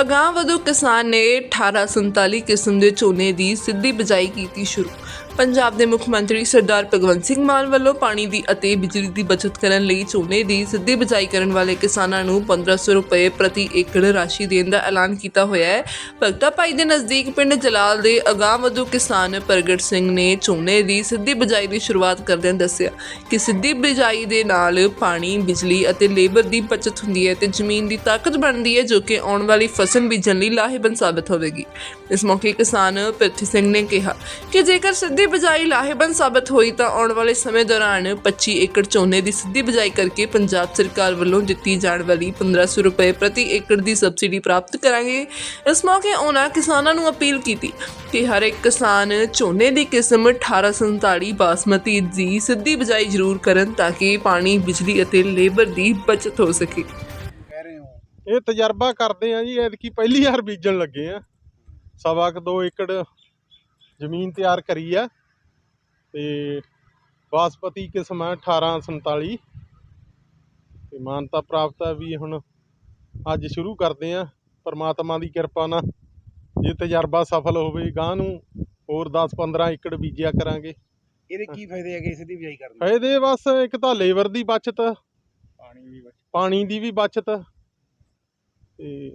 ਅਗਾਂਹਵਧੂ ਕਿਸਾਨ ਨੇ 1847 ਕਿਸਮ ਦੇ ਝੋਨੇ ਦੀ ਸਿੱਧੀ ਬਿਜਾਈ ਕੀਤੀ ਸ਼ੁਰੂ। ਪੰਜਾਬ ਦੇ ਮੁੱਖ ਮੰਤਰੀ ਸਰਦਾਰ ਭਗਵੰਤ ਸਿੰਘ ਮਾਨ ਵੱਲੋਂ ਪਾਣੀ ਦੀ ਅਤੇ ਬਿਜਲੀ ਦੀ ਬਚਤ ਕਰਨ ਲਈ ਝੋਨੇ ਦੀ ਸਿੱਧੀ ਬਿਜਾਈ ਕਰਨ ਵਾਲੇ ਕਿਸਾਨਾਂ ਨੂੰ 1500 ਰੁਪਏ ਪ੍ਰਤੀ ਏਕੜ ਰਾਸ਼ੀ ਦੇਣ ਦਾ ਐਲਾਨ ਕੀਤਾ ਹੋਇਆ ਹੈ। ਭਗਤਾ ਭਾਈ ਦੇ ਨਜ਼ਦੀਕ ਪਿੰਡ ਜਲਾਲ ਦੇ ਅਗਾਂਹਵਧੂ ਕਿਸਾਨ ਪ੍ਰਗਟ ਸਿੰਘ ਨੇ ਝੋਨੇ ਦੀ ਸਿੱਧੀ ਬਿਜਾਈ ਦੀ ਸ਼ੁਰੂਆਤ ਕਰਦਿਆਂ ਦੱਸਿਆ ਕਿ ਸਿੱਧੀ ਬਿਜਾਈ ਦੇ ਨਾਲ ਪਾਣੀ, ਬਿਜਲੀ ਅਤੇ ਲੇਬਰ ਦੀ ਬਚਤ ਹੁੰਦੀ ਹੈ ਤੇ ਜ਼ਮੀਨ ਦੀ ਤਾਕਤ ਬਣਦੀ ਹੈ ਜੋ ਕਿ ਆਉਣ ਵਾਲੀ ਫਸਲ ਬੀਜਣ ਲਈ ਲਾਹੇਵੰਦ ਸਾਬਤ ਹੋਵੇਗੀ। ਇਸ ਮੌਕੇ ਕਿਸਾਨ ਪ੍ਰਿਥੀ ਸਿੰਘ ਨੇ ਕਿਹਾ ਕਿ ਜੇਕਰ ਸਿੱਧੀ ਬਿਜਾਈ ਲਾਹੇਵੰਦ ਸਾਬਤ ਹੋਈ ਤਾਂ ਆਉਣ ਵਾਲੇ ਸਮੇਂ ਦੌਰਾਨ 25 ਏਕੜ ਝੋਨੇ ਦੀ ਸਿੱਧੀ ਬਿਜਾਈ ਕਰਕੇ ਪੰਜਾਬ ਸਰਕਾਰ ਵੱਲੋਂ ਦਿੱਤੀ ਜਾਣ ਵਾਲੀ 1500 ਰੁਪਏ ਪ੍ਰਤੀ ਏਕੜ ਦੀ ਸਬਸਿਡੀ ਪ੍ਰਾਪਤ ਕਰਾਂਗੇ। ਇਸ ਮੌਕੇ ਉਹਨਾਂ ਕਿਸਾਨਾਂ ਨੂੰ ਅਪੀਲ ਕੀਤੀ ਕਿ ਹਰ ਇੱਕ ਕਿਸਾਨ ਝੋਨੇ ਦੀ ਕਿਸਮ 1847 ਬਾਸਮਤੀ ਦੀ ਸਿੱਧੀ ਬਿਜਾਈ ਜ਼ਰੂਰ ਕਰਨ ਤਾਂ ਕਿ ਪਾਣੀ, ਬਿਜਲੀ ਅਤੇ ਲੇਬਰ ਦੀ ਬਚਤ ਹੋ ਸਕੇ। ਇਹ ਤਜਰਬਾ ਕਰਦੇ ਆ ਜੀ ਐਤਕੀ ਪਹਿਲੀ ਵਾਰ ਬੀਜਣ ਲੱਗੇ ਆ। ਸਵਾ ਕੁ ਦੋ ਏਕੜ ਜ਼ਮੀਨ ਤਿਆਰ ਕਰੀ ਆ ਤੇ ਬਾਸਪਤੀ ਕਿਸਮ ਆ 1847 ਤੇ ਮਾਨਤਾ ਪ੍ਰਾਪਤ ਆ ਵੀ ਹੁਣ ਅੱਜ ਸ਼ੁਰੂ ਕਰਦੇ ਆ। ਪਰਮਾਤਮਾ ਦੀ ਕਿਰਪਾ ਨਾਲ ਜੇ ਤਜਰਬਾ ਸਫਲ ਹੋਵੇ ਗਾਂ ਨੂੰ ਹੋਰ 10-15 ਏਕੜ ਬੀਜਿਆ ਕਰਾਂਗੇ। ਇਹਦੇ ਕੀ ਫਾਇਦੇ ਹੈਗੇ ਸਿੱਧੀ ਬਿਜਾਈ ਕਰਨ? ਦੇ ਫਾਇਦੇ ਬਸ ਇੱਕ ਤਾਂ ਲੇਬਰ ਦੀ ਬਚਤ ਪਾਣੀ ਵੀ ਬਚ ਪਾਣੀ ਦੀ ਵੀ ਬਚਤ ਤੇ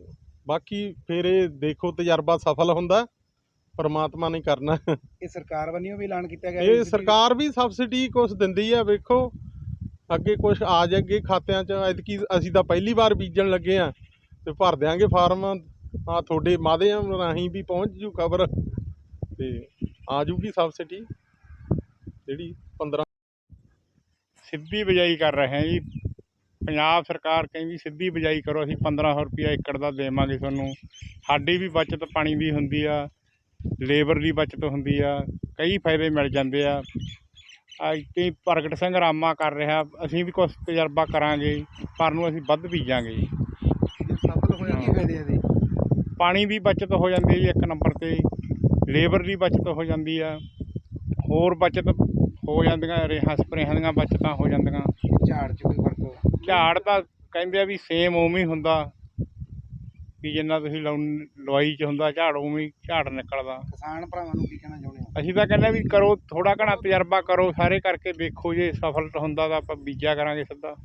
ਬਾਕੀ ਫਿਰ ਇਹ ਦੇਖੋ ਤਜਰਬਾ ਸਫਲ ਹੁੰਦਾ ਪਰਮਾਤਮਾ ਨੇ ਕਰਨਾ। ਇਹ ਸਰਕਾਰ ਵੱਲੋਂ ਵੀ ਐਲਾਨ ਕੀਤਾ ਗਿਆ ਇਹ ਸਰਕਾਰ ਵੀ ਸਬਸਿਡੀ ਕੁਝ ਦਿੰਦੀ ਆ ਵੇਖੋ। ਅੱਗੇ ਕੁਝ ਆ ਜਾਗੇ ਖਾਤਿਆਂ 'ਚ ਐਤਕੀ ਅਸੀਂ ਤਾਂ ਪਹਿਲੀ ਵਾਰ ਬੀਜਣ ਲੱਗੇ ਆ ਤੇ ਭਰ ਦਿਆਂਗੇ ਫਾਰਮ। ਆ ਤੁਹਾਡੇ ਮਾਧਿਅਮ ਰਾਹੀਂ ਵੀ ਪਹੁੰਚ ਜੂ ਖਬਰ। ਤੇ ਆ ਜੂਗੀ ਸਬਸਿਡੀ ਜਿਹੜੀ 15 ਸਿੱਧੀ ਬਿਜਾਈ ਕਰ ਰਹੇ ਹਾਂ ਜੀ। ਪੰਜਾਬ ਸਰਕਾਰ ਕਹਿੰਦੀ ਸਿੱਧੀ ਬਿਜਾਈ ਕਰੋ, ਅਸੀਂ 1500 ਰੁਪਇਆ ਏਕੜ ਦਾ ਦੇਵਾਂਗੇ ਤੁਹਾਨੂੰ। ਸਾਡੀ ਵੀ ਬਚਤ ਪਾਣੀ ਦੀ ਹੁੰਦੀ ਆ, ਲੇਬਰ ਦੀ ਬਚਤ ਹੁੰਦੀ ਆ, ਕਈ ਫਾਇਦੇ ਮਿਲ ਜਾਂਦੇ ਆ। ਅੱਜ ਤੇ ਪ੍ਰਗਟ ਸਿੰਘ ਰਾਮਾ ਕਰ ਰਿਹਾ, ਅਸੀਂ ਵੀ ਕੁਝ ਤਜਰਬਾ ਕਰਾਂਗੇ, ਪਰ ਨੂੰ ਅਸੀਂ ਵੱਧ ਬੀਜਾਂਗੇ। ਜੀ ਸਫਲ ਹੋਇਆ ਕੀ ਫਾਇਦੇ ਇਹਦੇ ਪਾਣੀ ਦੀ ਬਚਤ ਹੋ ਜਾਂਦੀ ਹੈ ਜੀ ਇੱਕ ਨੰਬਰ ਤੇ, ਲੇਬਰ ਦੀ ਬਚਤ ਹੋ ਜਾਂਦੀ ਆ। ਹੋਰ ਬਚਤ ਹੋ ਜਾਂਦੀਆਂ, ਰੇਹਾਂ ਸਪਰੇਹਾਂ ਦੀਆਂ ਬਚਤਾਂ ਹੋ ਜਾਂਦੀਆਂ। ਝਾੜ ਚ ਕੋਈ ਝਾੜ ਤਾਂ ਕਹਿੰਦੇ ਆ ਵੀ ਸੇਮ ਉਵੇਂ ਹੀ ਹੁੰਦਾ। ਵੀ ਜਿੰਨਾ ਤੁਸੀਂ ਲਾਉਣ- ਲਵਾਈ 'ਚ ਹੁੰਦਾ ਝਾੜ ਉਵੇਂ ਹੀ ਝਾੜ ਨਿਕਲਦਾ। ਕਿਸਾਨ ਭਰਾਵਾਂ ਨੂੰ ਕੀ ਕਹਿਣਾ ਚਾਹੁੰਦੇ ਹੋ? ਅਸੀਂ ਤਾਂ ਕਹਿੰਦੇ ਵੀ ਕਰੋ ਥੋੜਾ ਘਣਾ ਤਜਰਬਾ ਕਰੋ ਸਾਰੇ ਕਰਕੇ ਵੇਖੋ ਜੇ ਸਫਲ ਹੁੰਦਾ ਤਾਂ ਆਪਾਂ ਬੀਜਿਆ ਕਰਾਂਗੇ ਸਿੱਧਾ।